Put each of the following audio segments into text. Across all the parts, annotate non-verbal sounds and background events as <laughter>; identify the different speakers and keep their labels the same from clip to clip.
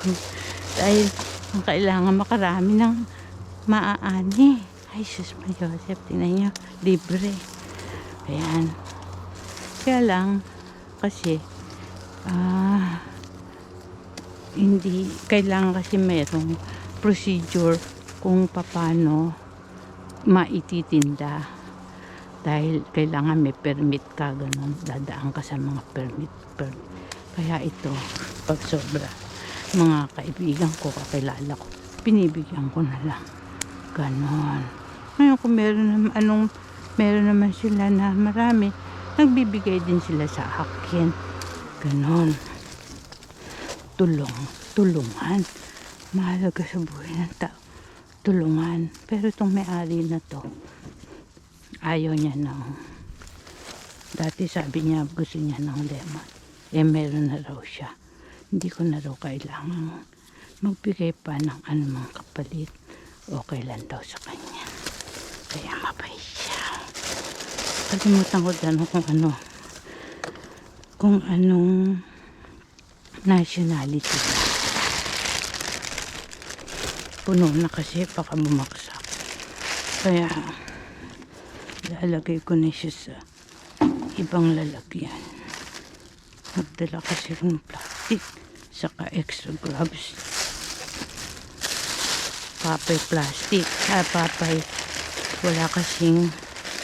Speaker 1: <laughs> Dahil ang kailangan makarami ng maaani. Ay, sus ma Joseph, tinan nyo, libre. Ayan. Kaya lang, kasi, ah, hindi, kailangan kasi merong procedure kung paano maititinda. Dahil kailangan may permit ka, ganun. Dadaan ka sa mga permit, permit. Kaya ito, pag sobra, mga kaibigan ko, kakilala ko, pinibigyan ko na lang. Ganon. Ngayon kung meron naman, anong, meron naman sila na marami, nagbibigay din sila sa akin. Ganon. Tulong, tulungan. Mahalaga sa buhay ng tao. Tulungan. Pero itong may-ari na to, ayaw niya ng dati sabi niya gusto niya ng lemon eh meron na raw siya hindi ko na raw kailangan magbigay pa ng anumang kapalit okay lang daw sa kanya. Kaya mabait siya. Kalimutan ko dyan kung ano kung anong nationality niya. Puno na kasi baka bumaksak kaya lalagay ko na siya sa ibang lalagyan. Nagdala kasi ng plastic saka extra gloves. Papay plastic. Ah, papay. Wala kasing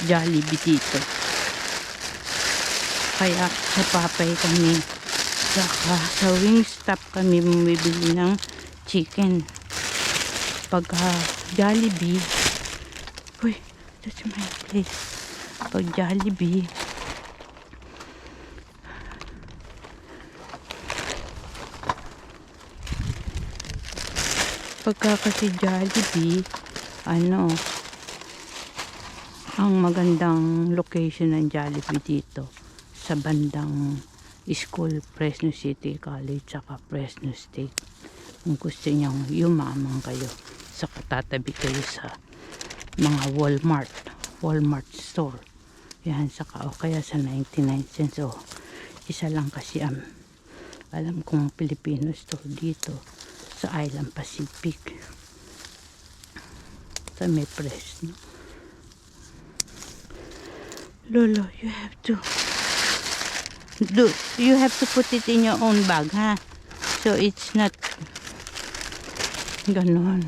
Speaker 1: Jollibee dito. Kaya sa papay kami saka sa Wingstop kami bumibili ng chicken. Pagka Jollibee Uy, that's my place. Pag Jollibee, pagka kasi Jollibee, ano, ang magandang location ng Jollibee dito sa bandang school, Fresno City College, saka Fresno State. Kung gusto niyang yumamang kayo, saka tatabi kayo sa mga Walmart, Walmart store. Yan, saka o kaya sa 99 cents. O, isa lang kasi ang alam kong Filipino store dito sa Island Pacific. Sa may press, no? Lolo, you have to do, you have to put it in your own bag, ha? So it's not ganon.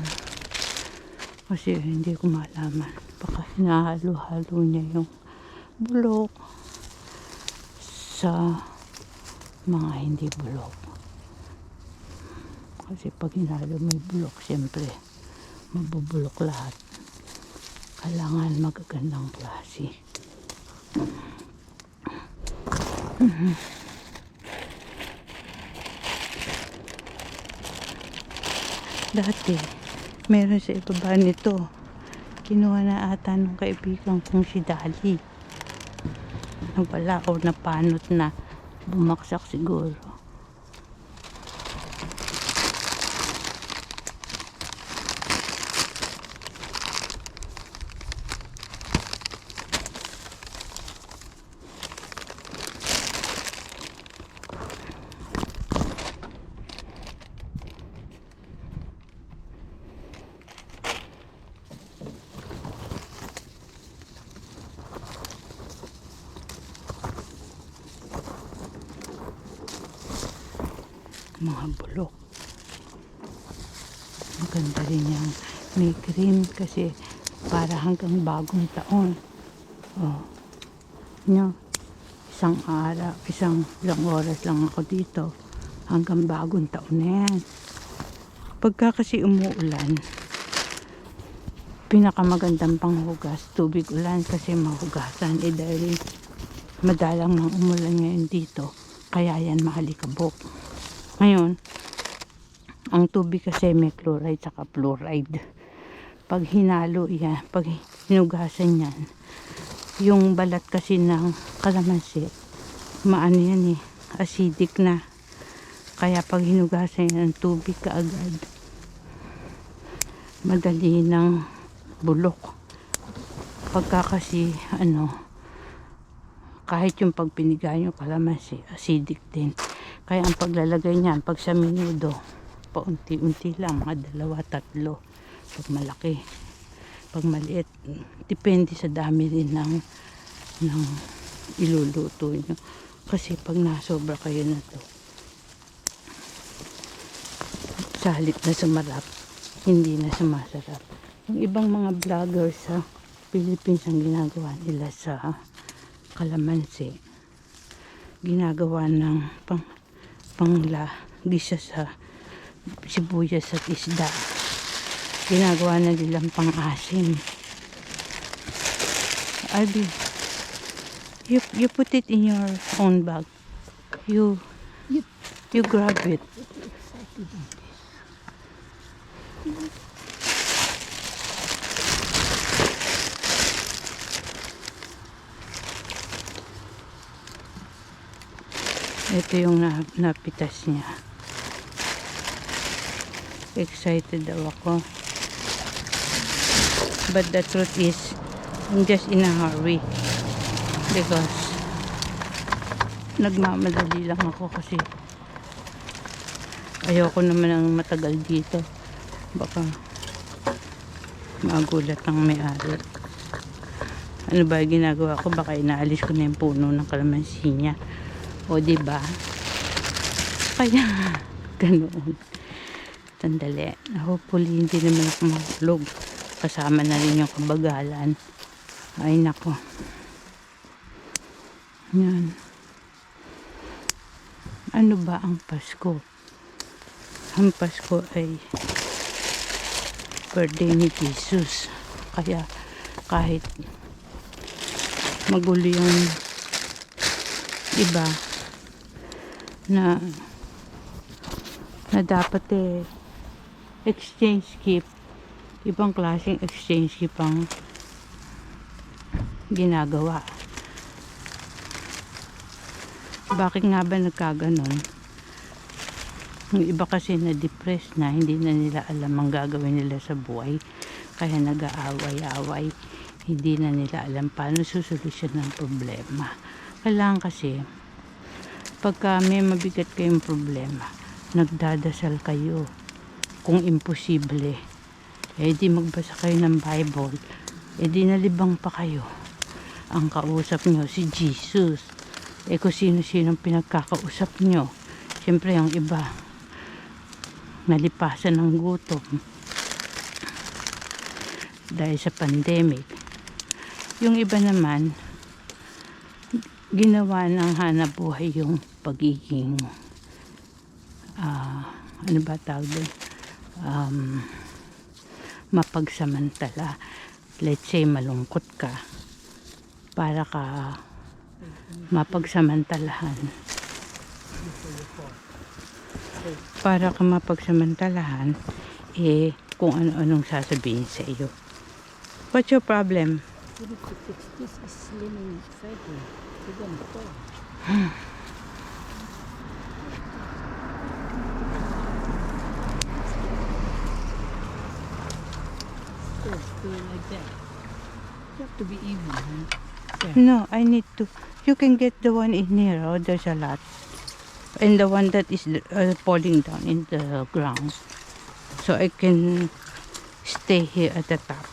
Speaker 1: Kasi hindi ko malaman. Baka hinahalo-halo niya yung bulok sa mga hindi bulok. Kasi pag hinalo may bulok, siyempre mabubulok lahat. Kailangan magagandang klase. Dati, meron sa ibaba nito. Kinuha na ata nung kaibigan kong si Dali. Nawala o napanot na bumaksak siguro. Mga bulok. Maganda rin yung may cream kasi para hanggang bagong taon. Oh. Nyo, isang araw, isang ilang oras lang ako dito. Hanggang bagong taon na yan. Pagka kasi umuulan, pinakamagandang panghugas, tubig ulan kasi mahugasan. Eh dahil madalang nang umulan ngayon dito, kaya yan mahalikabok. Ngayon, ang tubig kasi may chloride saka fluoride. Pag hinalo yan, pag hinugasan yan, yung balat kasi ng kalamansi, maano yan eh, acidic na. Kaya pag hinugasan yan ng tubig kaagad, madali ng bulok. Pagka kasi, ano, kahit yung pagpiniga yung kalamansi, acidic din. Kaya ang paglalagay niyan, pag sa minudo, paunti-unti lang, mga dalawa, tatlo. Pag malaki. Pag maliit, depende sa dami rin ng, ng iluluto nyo. Kasi pag nasobra kayo na to, sa na sumarap, hindi na sumasarap. Yung ibang mga vloggers sa Philippines ang ginagawa nila sa kalamansi, ginagawa ng pang pangla gisa sa sibuyas at isda. Ginagawa na nilang pang-asim. Albi, you, you put it in your own bag. You, you, grab it. Ito yung na, napitas niya. Excited daw ako. But the truth is, I'm just in a hurry. Because, nagmamadali lang ako kasi ayoko naman ang matagal dito. Baka magulat ang may-ari. Ano ba ginagawa ko? Baka inaalis ko na yung puno ng kalamansi niya. O, di ba? Kaya, <laughs> ganoon. Sandali. Hopefully, hindi naman ako mahulog. Kasama na rin yung kabagalan. Ay, nako. Yan. Ano ba ang Pasko? Ang Pasko ay birthday ni Jesus. Kaya, kahit magulo yung iba, na na dapat eh exchange gift ibang klaseng exchange gift ang ginagawa. Bakit nga ba nagkaganon? Yung iba kasi na depressed na hindi na nila alam ang gagawin nila sa buhay. Kaya nag-aaway-away hindi na nila alam paano susolusyon ng problema. Kailangan kasi pagka may mabigat kayong problema nagdadasal kayo. Kung imposible eh magbasa kayo ng Bible eh nalibang pa kayo. Ang kausap nyo si Jesus. Eh kung sino-sino pinagkakausap nyo. Syempre ang iba nalipasan ng gutom. Dahil sa pandemic. Yung iba naman ginawa ng hanap buhay yung pagiging ah, ano ba tawag doon? Um, mapagsamantala. Let's say, malungkot ka. Para ka mapagsamantalahan. Para ka mapagsamantalahan, eh, kung ano-anong sasabihin sa iyo. What's your problem?
Speaker 2: We need to fix this is slimming to be even.
Speaker 1: No, I need to. You can get the one in here. Oh, there's a lot. And the one that is uh, falling down in the ground. So I can stay here at the top.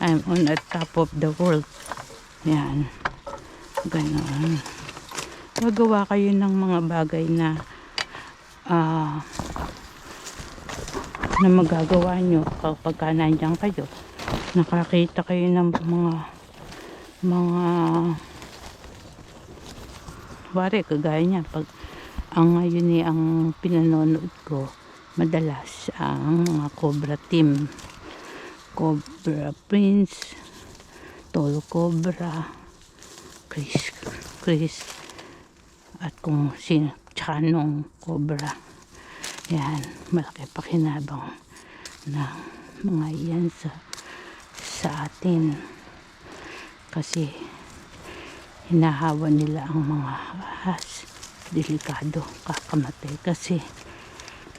Speaker 1: I'm on the top of the world. Yan. Ganon. Magawa kayo ng mga bagay na ah na magagawa nyo kapag ka nandyan kayo. Nakakita kayo ng mga mga wari kagaya niya pag ang ngayon ni ang pinanonood ko madalas ang mga Cobra team Cobra Prince Tol Cobra Chris Chris at kung sino tsaka nung Cobra. Yan malaki pakinabang ng mga yan sa sa atin. Kasi hinahawa nila ang mga ahas. Delikado kakamatay. Kasi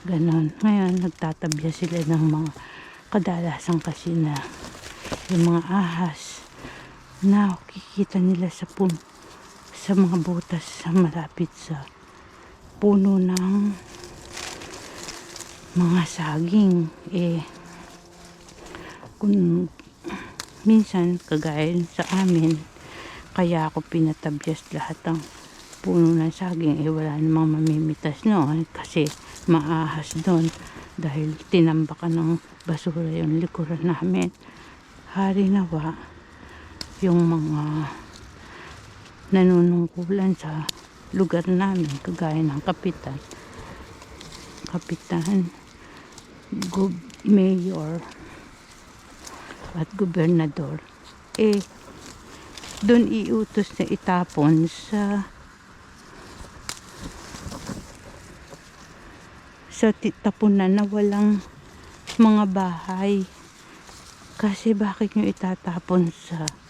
Speaker 1: ganon. Ngayon nagtatabya sila ng mga kadalasan kasi na yung mga ahas na kikita nila sa pun sa mga butas sa malapit sa puno ng mga saging. Eh kung minsan kagaya sa amin kaya ako pinatabyas lahat ng puno ng saging eh wala namang mamimitas noon kasi maahas doon dahil tinambakan ng basura yung likuran namin. Hari nawa yung mga nanunungkulan sa lugar namin kagaya ng kapitan. Kapitan gub mayor at gobernador. Eh doon iutos na itapon sa sa tapunan na walang mga bahay. Kasi bakit nyo itatapon sa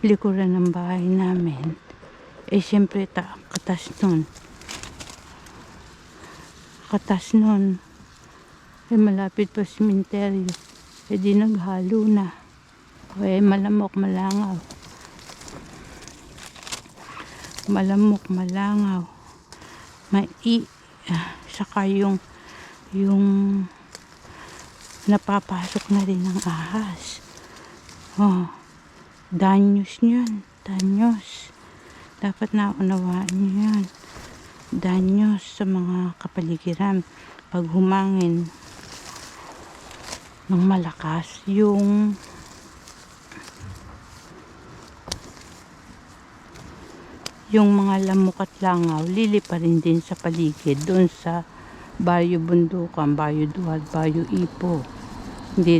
Speaker 1: likuran ng bahay namin. Eh syempre ta katas nun. Katas nun. Eh malapit pa simenteryo eh di naghalo na. Eh malamok malangaw. Malamok malangaw. Mai ah, saka yung yung napapasok na rin ng ahas. Oh danyos niyan danyos. Dapat naunawaan niyo yan danyos sa mga kapaligiran. Pag humangin ng malakas yung yung mga lamok at langaw lili pa rin din sa paligid doon sa Bayo Bundukan, Bayo Duwag, Bayo Ipo